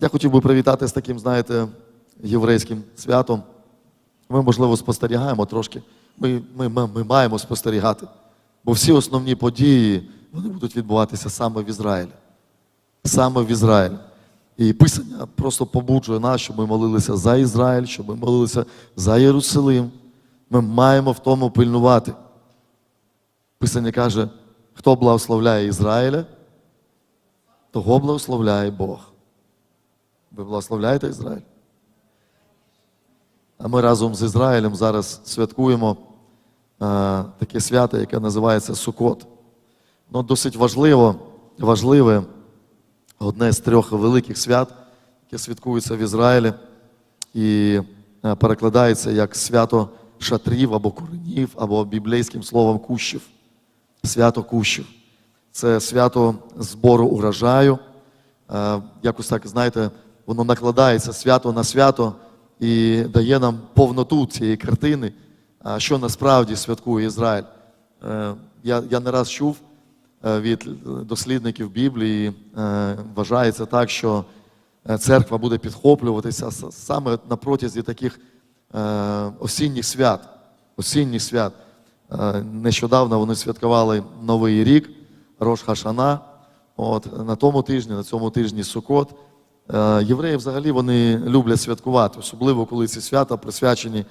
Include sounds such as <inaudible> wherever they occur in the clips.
Я хотів би привітати з таким, знаєте, єврейським святом. Ми, можливо, спостерігаємо трошки. Ми, ми, ми, ми маємо спостерігати. Бо всі основні події вони будуть відбуватися саме в Ізраїлі. Саме в Ізраїлі. І Писання просто побуджує нас, щоб ми молилися за Ізраїль, щоб ми молилися за Єрусалим. Ми маємо в тому пильнувати. Писання каже, хто благословляє Ізраїля, того благословляє Бог. Ви благословляєте Ізраїль? А ми разом з Ізраїлем зараз святкуємо е, таке свято, яке називається Сукот. Ну, досить важливо, важливе, одне з трьох великих свят, яке святкується в Ізраїлі, і е, перекладається як свято шатрів або коренів, або біблійським словом кущів. Свято кущів. Це свято збору урожаю. Е, Якось так, знаєте, воно накладається свято на свято і дає нам повноту цієї картини, що насправді святкує Ізраїль. Е, Я, я не раз чув е, від дослідників Біблії, е, вважається так, що церква буде підхоплюватися саме на протязі таких осінніх свят. Осінніх свят. Нещодавно вони святкували Новий рік, Рош Хашана. От, на тому тижні, на цьому тижні Сукот. Е, Євреї взагалі вони люблять святкувати, особливо коли ці свята присвячені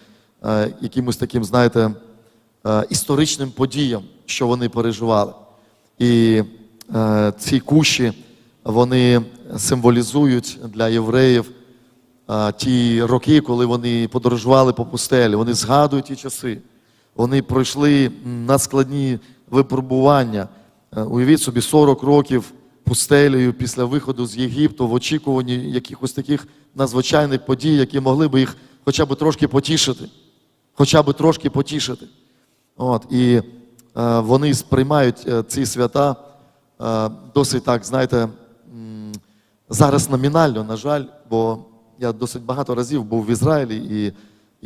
е, якимось таким, знаєте, е, історичним подіям, що вони переживали. І ці кущі вони символізують для євреїв ті роки, коли вони подорожували по пустелі, вони згадують ті часи. Вони пройшли надскладні випробування. Е, Уявіть собі 40 років пустелею після виходу з Єгипту в очікуванні якихось таких надзвичайних подій, які могли би їх хоча б трошки потішити. Хоча б трошки потішити. От, і е, вони сприймають е, ці свята е, досить так, знаєте, зараз номінально, на жаль, бо я досить багато разів був в Ізраїлі і,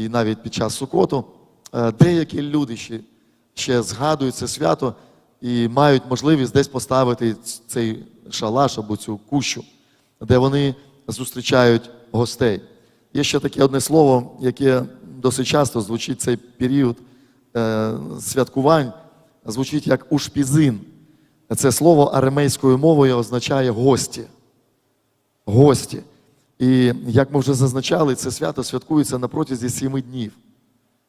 і навіть під час Сукоту. Е, деякі люди ще, ще згадують це свято і мають можливість десь поставити цей шалаш або цю кущу, де вони зустрічають гостей. Є ще таке одне слово, яке досить часто звучить цей період е, святкувань, звучить як ушпізин. Це слово арамейською мовою означає гості. Гості. І як ми вже зазначали, це свято святкується на протязі сіми днів.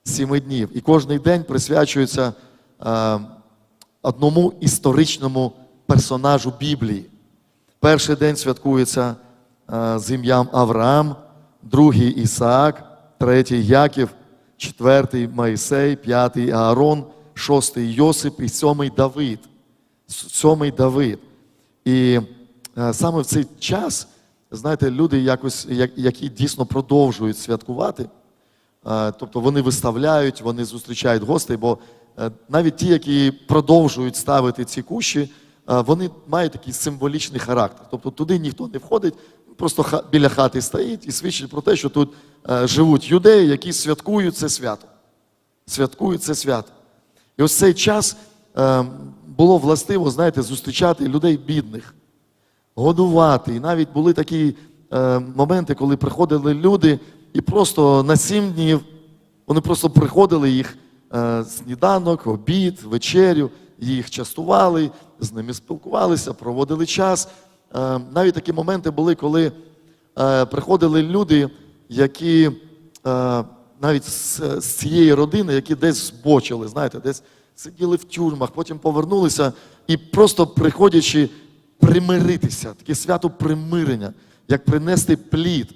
Сіми днів. І кожен день присвячується е, одному історичному персонажу Біблії. Перший день святкується е, з ім'ям Авраам, другий Ісаак, третій Яків, четвертий Моїсей, п'ятий Аарон, шостий Йосип і сьомий Давид. Сьомий Давид. І е, саме в цей час, знаєте, люди, якось, які дійсно продовжують святкувати, Е, Тобто вони виставляють, вони зустрічають гостей, бо навіть ті, які продовжують ставити ці кущі, е, вони мають такий символічний характер. Тобто туди ніхто не входить, просто біля хати стоїть і свідчить про те, що тут е, живуть юдеї, які святкують це свято. Святкують це свято. І ось цей час е, було властиво, знаєте, зустрічати людей бідних годувати. І навіть були такі е, моменти, коли приходили люди, і просто на сім днів вони просто приходили їх е, сніданок, обід, вечерю, їх частували, з ними спілкувалися, проводили час. Е, навіть такі моменти були, коли е, приходили люди, які е, навіть з цієї родини, які десь збочили, знаєте, десь сиділи в тюрмах, потім повернулися і просто приходячи примиритися, таке свято примирення, як принести плід.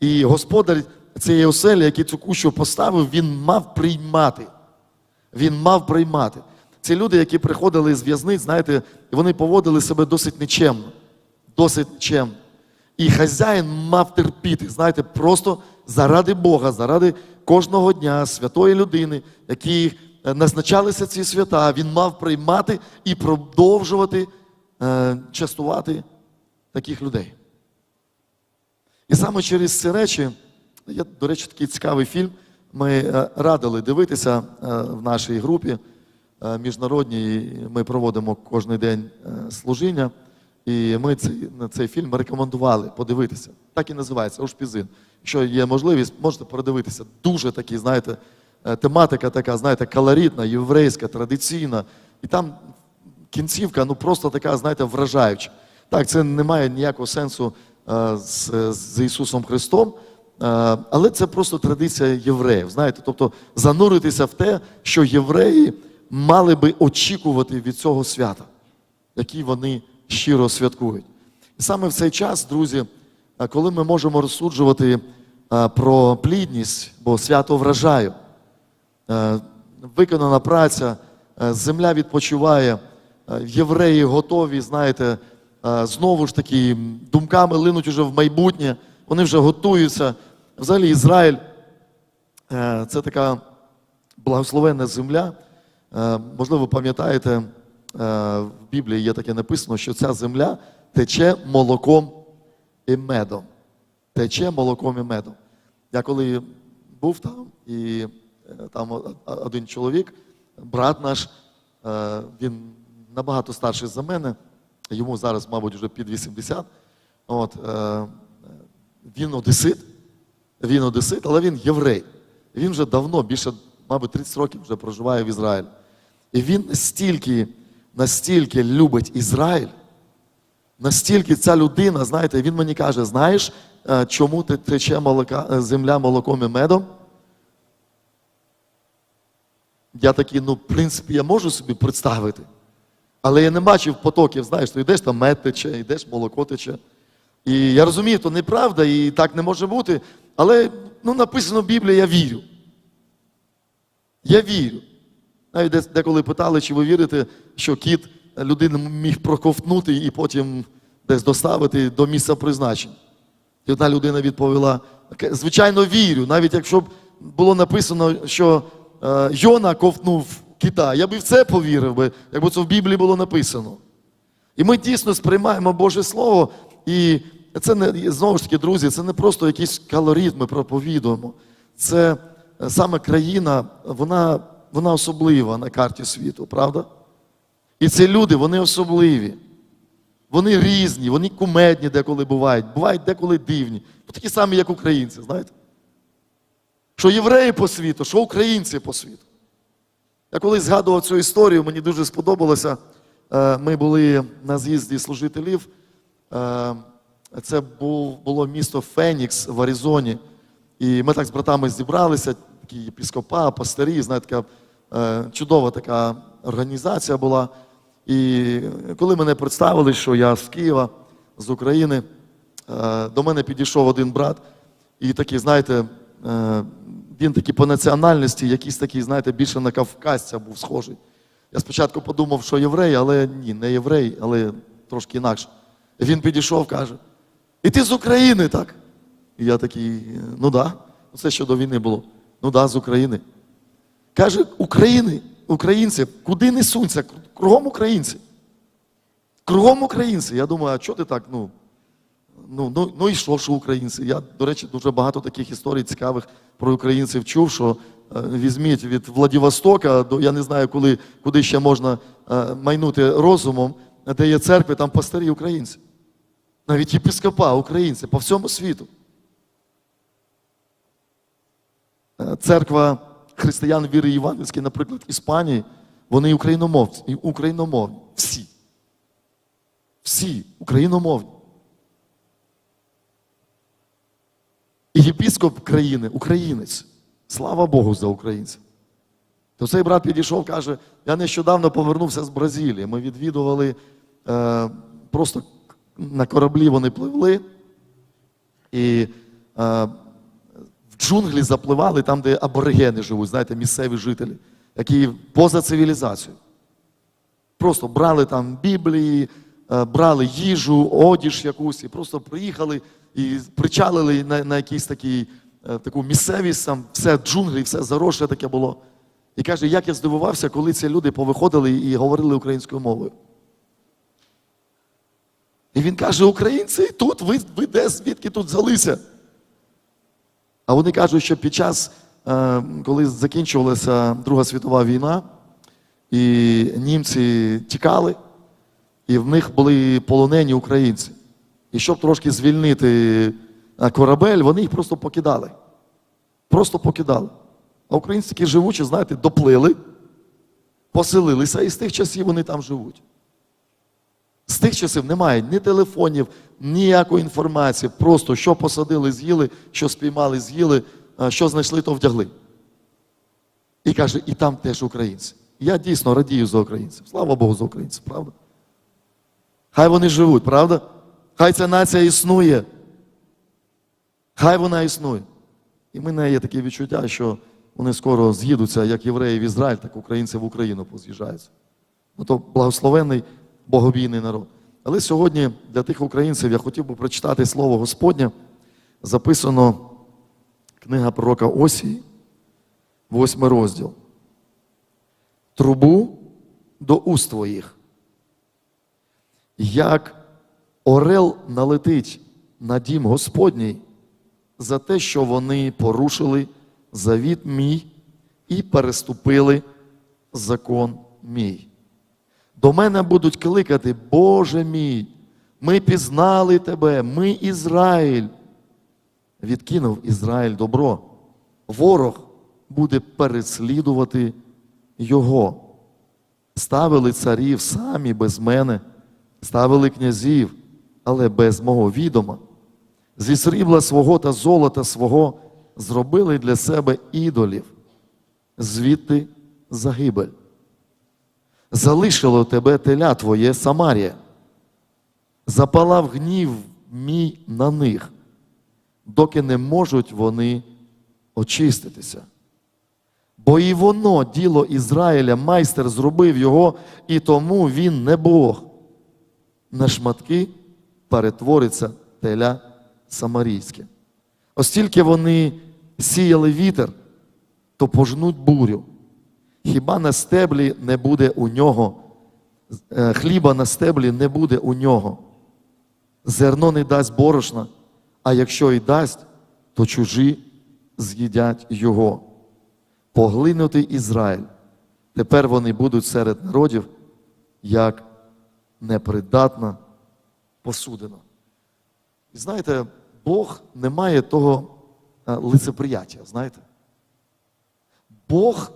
І господар цієї оселі, який цю кущу поставив, він мав приймати. Він мав приймати. Ці люди, які приходили з в'язниць, знаєте, вони поводили себе досить нечемно. Досить нечемно. І хазяїн мав терпіти, знаєте, просто заради Бога, заради кожного дня святої людини, які е, назначалися ці свята, він мав приймати і продовжувати е, частувати таких людей. І саме через ці речі, є, до речі, такий цікавий фільм. Ми е, радили дивитися е, в нашій групі е, міжнародній. Ми проводимо кожен день служіння. І ми цей, цей фільм рекомендували подивитися. Так і називається Ошпізин. Якщо є можливість, можете передивитися. Дуже такі, знаєте, тематика така, знаєте, колоритна, єврейська, традиційна. І там кінцівка, ну просто така, знаєте, вражаюча. Так, це не має ніякого сенсу з, з Ісусом Христом, але це просто традиція євреїв. Знаєте, тобто зануритися в те, що євреї мали би очікувати від цього свята, який вони щиро святкують. І саме в цей час, друзі, е, коли ми можемо розсуджувати е, про плідність, бо свято вражає, е, виконана праця, е, земля відпочиває, е, євреї готові, знаєте, е, знову ж таки, думками линуть уже в майбутнє, вони вже готуються. Взагалі, Ізраїль е, це така благословенна земля. Е, Можливо, ви пам'ятаєте, е, в Біблії є таке написано, що ця земля тече молоком і медом. Тече молоком і медом. Я коли був там, і там один чоловік, брат наш, він набагато старший за мене, йому зараз, мабуть, вже під 80. От, він одесит, він одесит, але він єврей. Він вже давно, більше, мабуть, 30 років вже проживає в Ізраїлі. І він настільки, настільки любить Ізраїль, настільки ця людина, знаєте, він мені каже, знаєш, е, чому те- тече молока, е, земля молоком і медом? Я такий, ну, в принципі, я можу собі представити. Але я не бачив потоків, знаєш, то йдеш там мед тече, йдеш молоко тече. І я розумію, то неправда, і так не може бути. Але ну, написано в Біблії, я вірю. Я вірю. Навіть деколи питали, чи ви вірите, що кіт людину міг проковтнути і потім десь доставити до місця призначення. І одна людина відповіла: звичайно, вірю, навіть якщо б було написано, що е, Йона ковтнув кита, я б і в це повірив би, якби це в Біблії було написано. І ми дійсно сприймаємо Боже Слово, і це не знову ж таки, друзі, це не просто якийсь калорит ми проповідуємо. Це е, саме країна, вона, вона особлива на карті світу, правда? І ці люди, вони особливі. Вони різні, вони кумедні деколи бувають, бувають деколи дивні. Такі самі, як українці, знаєте? Що євреї по світу, що українці по світу. Я колись згадував цю історію, мені дуже сподобалося. Е, Ми були на з'їзді служителів. Це було місто Фенікс в Аризоні. І ми так з братами зібралися, такі єпіскопа, пастирі, знаєте, така е, чудова така організація була. І коли мене представили, що я з Києва, з України, е, до мене підійшов один брат, і такий, знаєте, е, він такий по національності, якийсь такий, знаєте, більше на кавказця був схожий. Я спочатку подумав, що єврей, але ні, не єврей, але трошки інакше. Він підійшов, каже: І ти з України, так? І я такий, ну да, це ще до війни було. Ну да, з України. Каже, України, українці, куди не сунься? Кругом українці. Кругом українці. Я думаю, а чого ти так? Ну, ну, ну, ну і що, що українці? Я, до речі, дуже багато таких історій цікавих про українців чув, що е, візьміть від Владивостока до я не знаю, коли, куди ще можна е, майнути розумом, де є церкви, там пастирі українці. Навіть єпископа українці по всьому світу. Е, Церква християн віри Євангельської, наприклад, Іспанії, вони україномовці, і україномовні. Всі. Всі україномовні. І єпіскоп країни, українець. Слава Богу за українців. То цей брат підійшов, каже: я нещодавно повернувся з Бразилії. Ми відвідували е, просто на кораблі вони пливли. І е, в джунглі запливали там, де аборигени живуть, знаєте, місцеві жителі, які поза цивілізацією. Просто брали там Біблії, е, брали їжу, одіж якусь, і просто приїхали і причалили на, на якийсь такий, е, таку місцевість, там все джунглі, все заросше таке було. І каже, як я здивувався, коли ці люди повиходили і говорили українською мовою. І він каже: українці тут, ви, ви де звідки тут взялися? А вони кажуть, що під час, е, коли закінчувалася Друга світова війна, і німці тікали, і в них були полонені українці. І щоб трошки звільнити е, корабель, вони їх просто покидали. Просто покидали. А українці такі живучі, знаєте, доплили, поселилися, і з тих часів вони там живуть. З тих часів немає ні телефонів, ніякої інформації. Просто що посадили, з'їли, що спіймали, з'їли, що знайшли, то вдягли. І каже, і там теж українці. Я дійсно радію за українців. Слава Богу за українців, правда? Хай вони живуть, правда? Хай ця нація існує. Хай вона існує. І в мене є таке відчуття, що вони скоро з'їдуться, як євреї в Ізраїль, так українці в Україну поз'їжджаються. Ну то благословенний богобійний народ. Але сьогодні для тих українців я хотів би прочитати слово Господнє. Записано книга пророка Осії, восьмий розділ. Трубу до уст твоїх. Як орел налетить на дім Господній за те, що вони порушили завіт мій і переступили закон мій. До мене будуть кликати, Боже мій, ми пізнали тебе, ми Ізраїль. Відкинув Ізраїль добро. Ворог буде переслідувати його. Ставили царів самі без мене, ставили князів, але без мого відома. Зі срібла свого та золота свого зробили для себе ідолів, звідти загибель. Залишило тебе теля твоє Самарія, запалав гнів мій на них, доки не можуть вони очиститися. Бо і воно, діло Ізраїля, майстер зробив його, і тому він не Бог. На шматки перетвориться теля самарійське. Оскільки вони сіяли вітер, то пожнуть бурю. Хіба на стеблі не буде у нього, е, хліба на стеблі не буде у нього. Зерно не дасть борошна, а якщо і дасть, то чужі з'їдять його. Поглинутий Ізраїль. Тепер вони будуть серед народів, як непридатна посудина. І знаєте, Бог не має того е, лицеприяття, знаєте? Бог,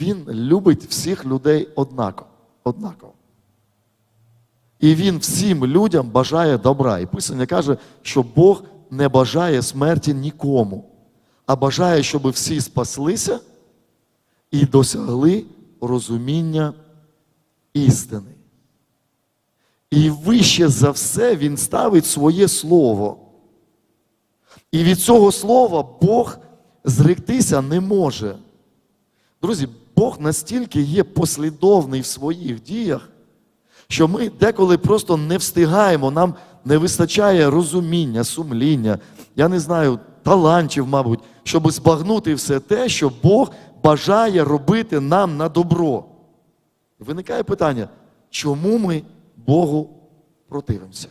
Він любить всіх людей однаково. однаково. І Він всім людям бажає добра. І Писання каже, що Бог не бажає смерті нікому, а бажає, щоб всі спаслися і досягли розуміння істини. І вище за все він ставить своє слово. І від цього слова Бог зректися не може. Друзі, Бог настільки є послідовний в своїх діях, що ми деколи просто не встигаємо, нам не вистачає розуміння, сумління, я не знаю, талантів, мабуть, щоб збагнути все те, що Бог бажає робити нам на добро. Виникає питання, чому ми Богу противимося?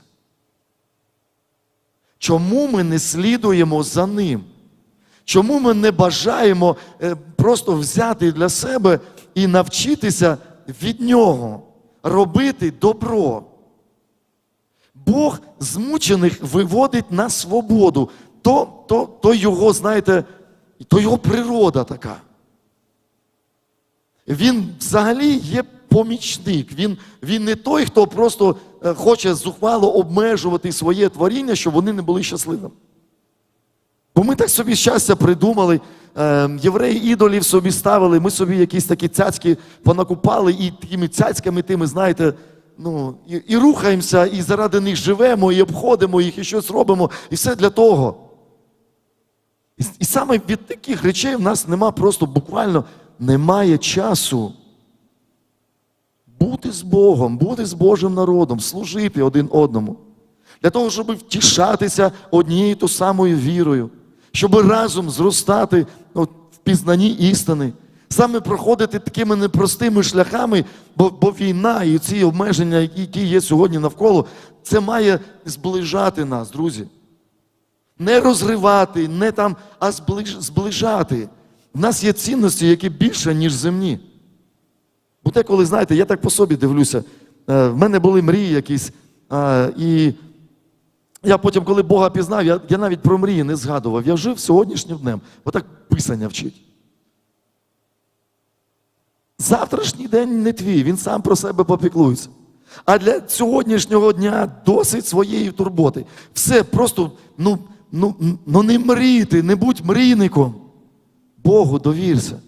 Чому ми не слідуємо за Ним? Чому ми не бажаємо е, просто взяти для себе і навчитися від Нього робити добро? Бог змучених виводить на свободу. То, то, то його, знаєте, то його природа така. Він взагалі є помічник. Він, він не той, хто просто е, хоче зухвало обмежувати своє творіння, щоб вони не були щасливими. Бо ми так собі щастя придумали, е, євреї ідолів собі ставили, ми собі якісь такі цяцьки понакупали і такими цяцьками тими, знаєте, ну, і, і рухаємося, і заради них живемо, і обходимо їх, і щось робимо, і все для того. І, і саме від таких речей в нас нема просто буквально немає часу бути з Богом, бути з Божим народом, служити один одному. Для того, щоб втішатися однією ту самою вірою, щоб разом зростати ну, в пізнанні істини, саме проходити такими непростими шляхами, бо, бо війна і ці обмеження, які є сьогодні навколо, це має зближати нас, друзі. Не розривати, не там, а зближ, зближати. В нас є цінності, які більше, ніж земні. Бо деколи, знаєте, я так по собі дивлюся, е, в мене були мрії якісь. І я потім, коли Бога пізнав, я, я навіть про мрії не згадував. Я жив сьогоднішнім днем. Отак писання вчить. Завтрашній день не твій, він сам про себе попіклується. А для сьогоднішнього дня досить своєї турботи. Все просто, ну, ну, ну не мрійте, не будь мрійником. Богу довірся.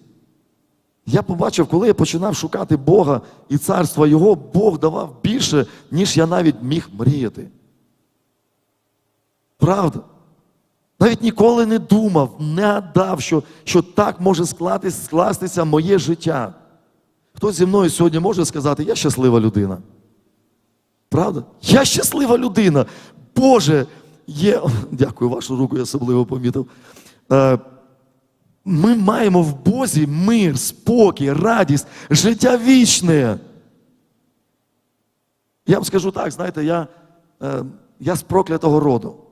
Я побачив, коли я починав шукати Бога і царства Його, Бог давав більше, ніж я навіть міг мріяти. Правда? Навіть ніколи не думав, не гадав, що, що так може скластися, моє життя. Хтось зі мною сьогодні може сказати, я щаслива людина. Правда? Я щаслива людина. Боже, є. <laughs> Дякую, вашу руку я особливо помітив. Е, Ми маємо в Бозі мир, спокій, радість, життя вічне. Я вам скажу так, знаєте, я, е, я з проклятого роду.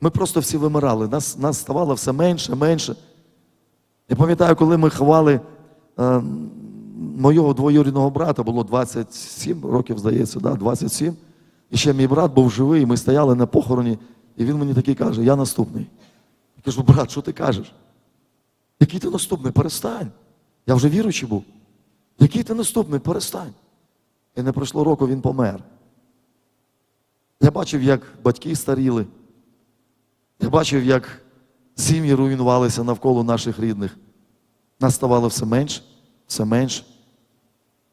Ми просто всі вимирали. Нас, нас ставало все менше, менше. Я пам'ятаю, коли ми ховали е, мого двоюрідного брата, було 27 років, здається, да, 27. І ще мій брат був живий, і ми стояли на похороні, і він мені такий каже: я наступний. Я кажу, брат, що ти кажеш? Який ти наступний? Перестань. Я вже віруючий був. Який ти наступний? Перестань. І не пройшло року, він помер. Я бачив, як батьки старіли. Я бачив, як сім'ї руйнувалися навколо наших рідних. Нас ставало все менше, все менше.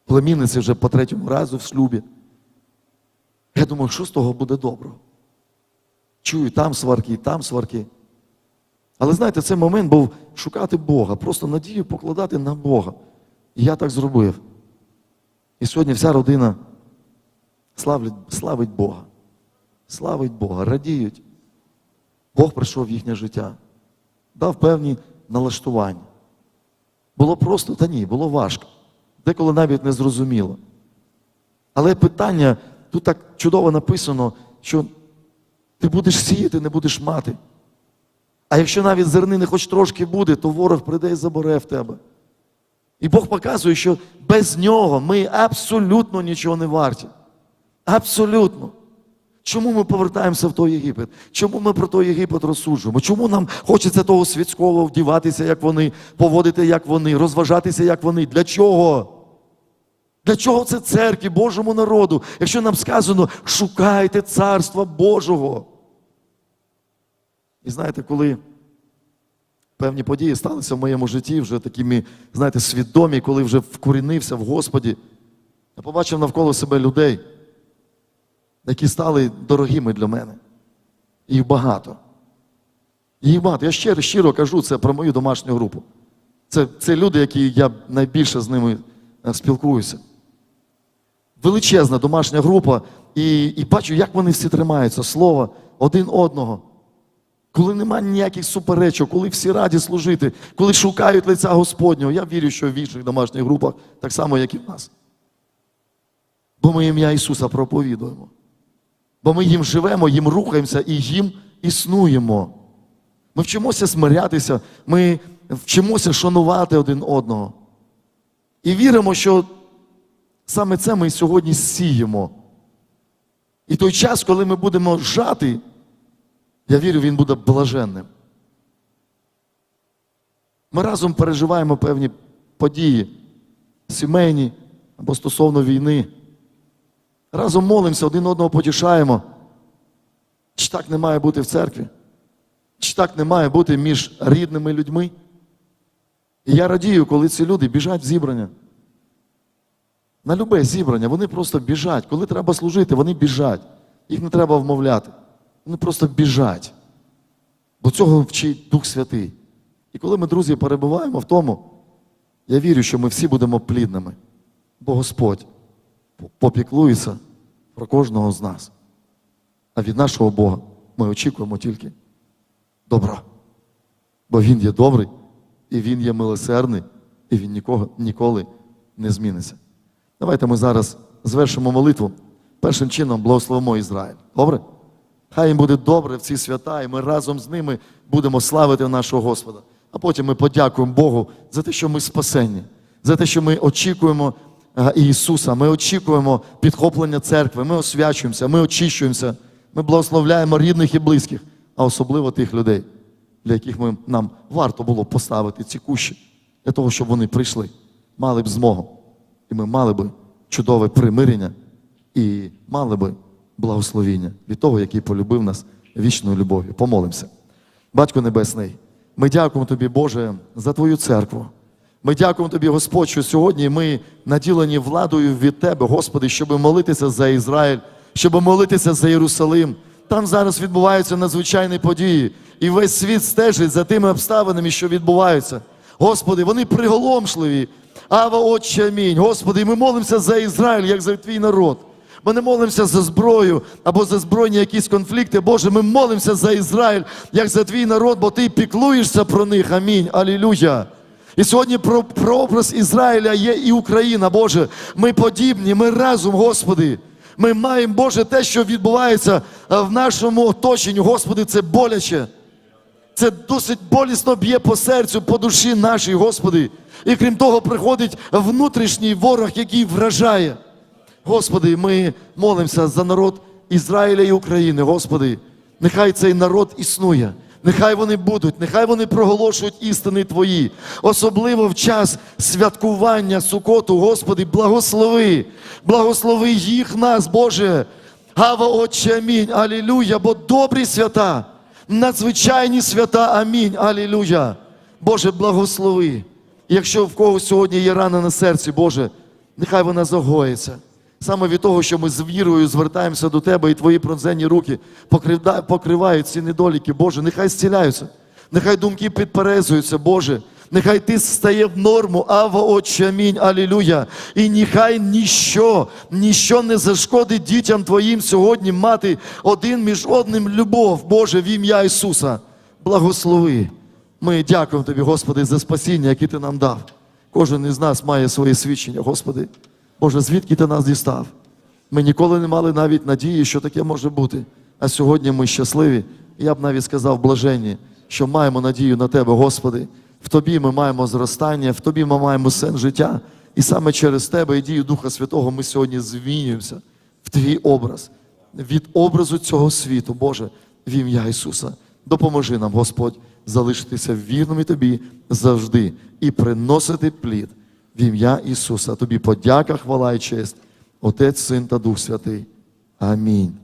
Племінниці вже по третьому разу в шлюбі. Я думаю, що з того буде добро? Чую, там сварки, там сварки. Але знаєте, цей момент був шукати Бога, просто надію покладати на Бога. І я так зробив. І сьогодні вся родина славить, славить Бога. Славить Бога, радіють. Бог прийшов в їхнє життя, дав певні налаштування. Було просто, та ні, було важко. Деколи навіть не зрозуміло. Але питання, тут так чудово написано, що ти будеш сіяти, не будеш мати. А якщо навіть зернини хоч трошки буде, то ворог прийде і забере в тебе. І Бог показує, що без нього ми абсолютно нічого не варті. Абсолютно. Чому ми повертаємося в той Єгипет? Чому ми про той Єгипет розсуджуємо? Чому нам хочеться того світського вдіватися, як вони, поводити, як вони, розважатися, як вони? Для чого? Для чого це церкві, Божому народу, якщо нам сказано, шукайте царства Божого? І знаєте, коли певні події сталися в моєму житті, вже такими, знаєте, свідомі, коли вже вкорінився в Господі, я побачив навколо себе людей, які стали дорогими для мене. Їх багато. Їх багато. Я щиро, щиро кажу це про мою домашню групу. Це, це люди, які я найбільше з ними е, спілкуюся. Величезна домашня група, і, і бачу, як вони всі тримаються, слова один одного. Коли немає ніяких суперечок, коли всі раді служити, коли шукають лиця Господнього, я вірю, що в інших домашніх групах так само, як і в нас. Бо ми ім'я Ісуса проповідуємо. Бо ми їм живемо, їм рухаємося і їм існуємо. Ми вчимося смирятися, ми вчимося шанувати один одного. І віримо, що саме це ми сьогодні сіємо. І той час, коли ми будемо жати, я вірю, він буде блаженним. Ми разом переживаємо певні події, сімейні або стосовно війни. Разом молимося, один одного потішаємо. Чи так не має бути в церкві? Чи так не має бути між рідними людьми? І я радію, коли ці люди біжать в зібрання. На любе зібрання, вони просто біжать. Коли треба служити, вони біжать. Їх не треба вмовляти. Вони просто біжать. Бо цього вчить Дух Святий. І коли ми, друзі, перебуваємо в тому, я вірю, що ми всі будемо плідними. Бо Господь попіклується про кожного з нас. А від нашого Бога ми очікуємо тільки добра. Бо Він є добрий, і Він є милосердний, і Він нікого, ніколи не зміниться. Давайте ми зараз звершимо молитву. Першим чином благословимо Ізраїль. Добре? Хай їм буде добре в ці свята, і ми разом з ними будемо славити нашого Господа. А потім ми подякуємо Богу за те, що ми спасені, за те, що ми очікуємо Ісуса. Ми очікуємо підхоплення церкви, ми освячуємося, ми очищуємося, ми благословляємо рідних і близьких, а особливо тих людей, для яких ми, нам варто було поставити ці кущі, для того, щоб вони прийшли, мали б змогу. І ми мали би чудове примирення і мали би благословіння від того, який полюбив нас вічною любов'ю. Помолимося. Батько Небесний, ми дякуємо Тобі, Боже, за Твою церкву. Ми дякуємо Тобі, Господь, що сьогодні ми наділені владою від Тебе, Господи, щоб молитися за Ізраїль, щоб молитися за Єрусалим. Там зараз відбуваються надзвичайні події, і весь світ стежить за тими обставинами, що відбуваються. Господи, вони приголомшливі. Ава, Отче, амінь. Господи, ми молимося за Ізраїль, як за твій народ. Ми не молимося за зброю або за збройні якісь конфлікти. Боже, ми молимося за Ізраїль, як за твій народ, бо ти піклуєшся про них. Амінь. Алілюя. І сьогодні про, про образ Ізраїля є і Україна, Боже. Ми подібні, ми разом, Господи. Ми маємо, Боже, те, що відбувається е, в нашому оточенні. Господи, це боляче. Це досить болісно б'є по серцю, по душі нашій, Господи. І крім того, приходить внутрішній ворог, який вражає. Господи, ми молимося за народ Ізраїля і України, Господи. Нехай цей народ існує. Нехай вони будуть, нехай вони проголошують істини Твої, особливо в час святкування Сукоту, Господи, благослови, благослови їх нас, Боже. Гава, Отче, амінь, алілюя, бо добрі свята, надзвичайні свята, амінь, алілюя. Боже, благослови. Якщо в когось сьогодні є рана на серці, Боже, нехай вона загоїться. Саме від того, що ми з вірою звертаємося до Тебе, і Твої пронзені руки покривають ці недоліки, Боже, нехай зціляються, нехай думки підперезуються, Боже. Нехай ти стає в норму, Ава, Отче, амінь, алілюя. І нехай ніщо, ніщо не зашкодить дітям Твоїм сьогодні мати один між одним любов, Боже, в ім'я Ісуса. Благослови. Ми дякуємо Тобі, Господи, за спасіння, яке Ти нам дав. Кожен із нас має своє свідчення, Господи. Боже, звідки Ти нас дістав? Ми ніколи не мали навіть надії, що таке може бути. А сьогодні ми щасливі. Я б навіть сказав блаженні, що маємо надію на Тебе, Господи. В Тобі ми маємо зростання, в Тобі ми маємо сен життя. І саме через Тебе і дію Духа Святого ми сьогодні змінюємося в Твій образ, від образу цього світу, Боже, в ім'я Ісуса. Допоможи нам, Господь, залишитися вірними Тобі завжди і приносити плід в ім'я Ісуса. Тобі подяка, хвала і честь, Отець, Син та Дух Святий. Амінь.